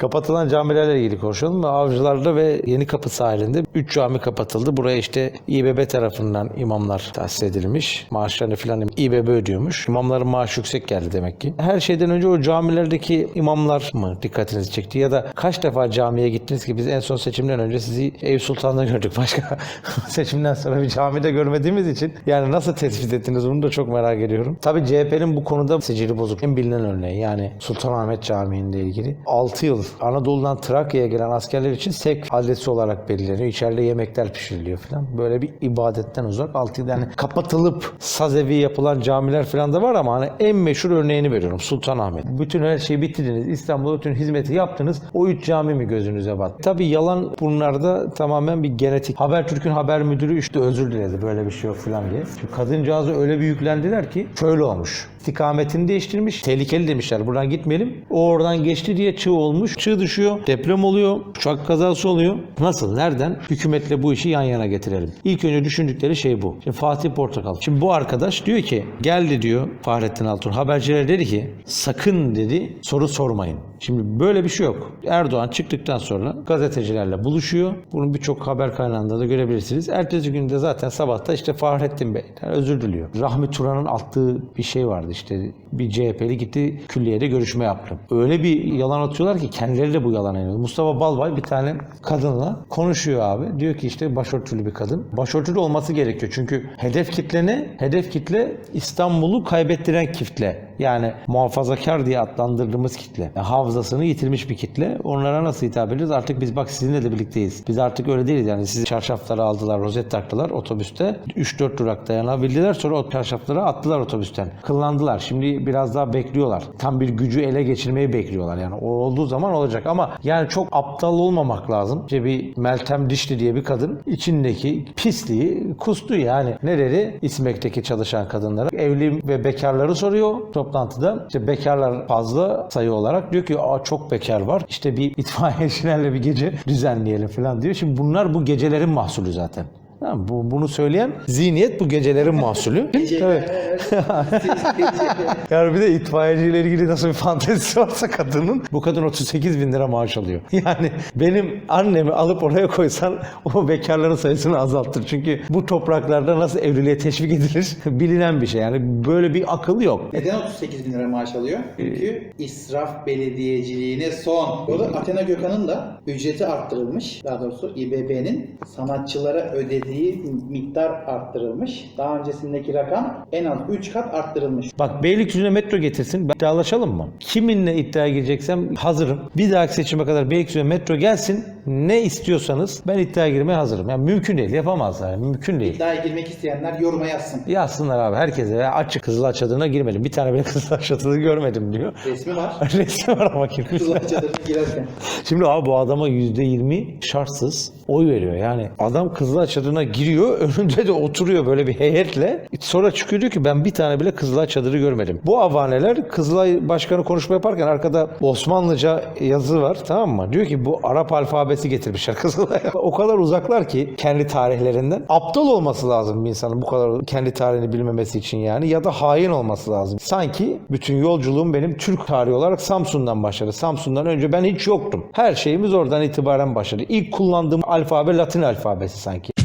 Kapatılan camilerle ilgili konuşalım. Avcılar'da ve Yeni Kapı sahilinde 3 cami kapatıldı. Buraya işte İBB tarafından imamlar tahsis edilmiş. Maaşlarını filan İBB ödüyormuş. İmamların maaşı yüksek geldi demek ki. Her şeyden önce o camilerdeki imamlar mı dikkatinizi çekti? Ya da kaç defa camiye gittiniz ki biz en son seçimden önce sizi Eyüp Sultan'da gördük. Başka seçimden sonra bir camide görmediğimiz için yani nasıl tespit ettiniz bunu da çok merak ediyorum. Tabii CHP'nin bu konuda sicili bozuk. En bilinen örneği yani Sultanahmet Camii'nde ilgili. 6 yıl Anadolu'dan Trakya'ya gelen askerler için sevk adresi olarak belirleniyor. İçeride yemekler pişiriliyor falan. Böyle bir ibadetten uzak. 6 yıl yani kapatılıp saz evi yapılan camiler falan da var ama hani en meşhur örneğini veriyorum. Sultanahmet. Bütün her şeyi bitirdiniz. İstanbul'da bütün hizmeti yaptınız. O üç cami mi gözünüze battı? Tabii yalan bunlarda tamamen bir genetik. Habertürk'ün haber müdürü işte özür diledi böyle bir şey yok falan diye. Çünkü kadıncağızı öyle bir yüklendiler ki şöyle olmuş. İstikametini değiştirmiş. Tehlikeli demişler. Buradan gitmeyelim. O oradan geçti diye çığ olmuş. Çığ düşüyor. Deprem oluyor. Uçak kazası oluyor. Nasıl? Nereden? Hükümetle bu işi yan yana getirelim. İlk önce düşündükleri şey bu. Şimdi Fatih Portakal. Şimdi bu arkadaş diyor ki geldi diyor Fahrettin Altun. Habercilere dedi ki sakın dedi soru sormayın. Şimdi böyle bir şey yok. Erdoğan çıktıktan sonra gazetecilerle buluşuyor. Bunu birçok haber kaynağında da görebilirsiniz. Ertesi günde zaten sabahta işte Fahrettin Bey'den özür diliyor. Rahmi Turan'ın attığı bir şey vardı işte bir CHP'li gitti külliyede görüşme yaptı. Öyle bir yalan atıyorlar ki kendileri de bu yalan inanıyor. Mustafa Balbay bir tane kadınla konuşuyor abi. Diyor ki işte başörtülü bir kadın. Başörtülü olması gerekiyor. Çünkü hedef kitle ne? Hedef kitle İstanbul'u kaybettiren kitle. Yani muhafazakar diye adlandırdığımız kitle. Yani hafızasını yitirmiş bir kitle. Onlara nasıl hitap ediyoruz? Artık biz bak sizinle de birlikteyiz. Biz artık öyle değiliz. Yani sizi çarşaflara aldılar, rozet taktılar otobüste. 3-4 durak dayanabildiler. Sonra o çarşafları attılar otobüsten. Kıllandılar. Şimdi biraz daha bekliyorlar. Tam bir gücü ele geçirmeyi bekliyorlar. Yani o olduğu zaman olacak. Ama yani çok aptal olmamak lazım. İşte bir Meltem Dişli diye bir kadın içindeki pisliği kustu yani. Ne dedi? İSMEK'teki çalışan kadınlara. Evli ve bekarları soruyor toplantıda. İşte bekarlar fazla sayı olarak diyor ki Aa, çok bekar var. İşte bir itfaiyecilerle bir gece düzenleyelim falan diyor. Şimdi bunlar bu gecelerin mahsulü zaten. Tamam, bu, bunu söyleyen zihniyet bu gecelerin mahsulü. evet. yani bir de itfaiyeciyle ilgili nasıl bir fantezisi varsa kadının bu kadın 38 bin lira maaş alıyor. Yani benim annemi alıp oraya koysan o bekarların sayısını azaltır. Çünkü bu topraklarda nasıl evliliğe teşvik edilir bilinen bir şey. Yani böyle bir akıl yok. Neden 38 bin lira maaş alıyor? Çünkü israf belediyeciliğine son. Orada Athena Gökhan'ın da ücreti arttırılmış. Daha doğrusu İBB'nin sanatçılara ödediği miktar arttırılmış. Daha öncesindeki rakam en az 3 kat arttırılmış. Bak Beylikdüzü'ne metro getirsin. Ben iddialaşalım mı? Kiminle iddiaya gireceksem hazırım. Bir dahaki seçime kadar Beylikdüzü'ne metro gelsin. Ne istiyorsanız ben iddiaya girmeye hazırım. Yani mümkün değil. Yapamazlar. Yani mümkün değil. İddiaya girmek isteyenler yoruma yazsın. Yazsınlar abi herkese. Açık Kızılay Çadırı'na girmedim. Bir tane bile Kızılay Çadırı görmedim diyor. Resmi var. Resmi var ama girmiş. Kızılay Çadırı'na girerken. Şimdi abi bu adama %20 şartsız oy veriyor. Yani adam Kızılay Çadırı'na giriyor. Önünde de oturuyor böyle bir heyetle. Sonra çıkıyor diyor ki ben bir tane bile Kızılay Çadırı görmedim. Bu avaneler Kızılay Başkanı konuşma yaparken arkada Osmanlıca yazı var tamam mı? Diyor ki bu Arap alfabesi getirmişler Kızılay'a. o kadar uzaklar ki kendi tarihlerinden. Aptal olması lazım bir insanın bu kadar kendi tarihini bilmemesi için yani. Ya da hain olması lazım. Sanki bütün yolculuğum benim Türk tarihi olarak Samsun'dan başladı. Samsun'dan önce ben hiç yoktum. Her şeyimiz oradan itibaren başladı. İlk kullandığım alfabe Latin alfabesi sanki.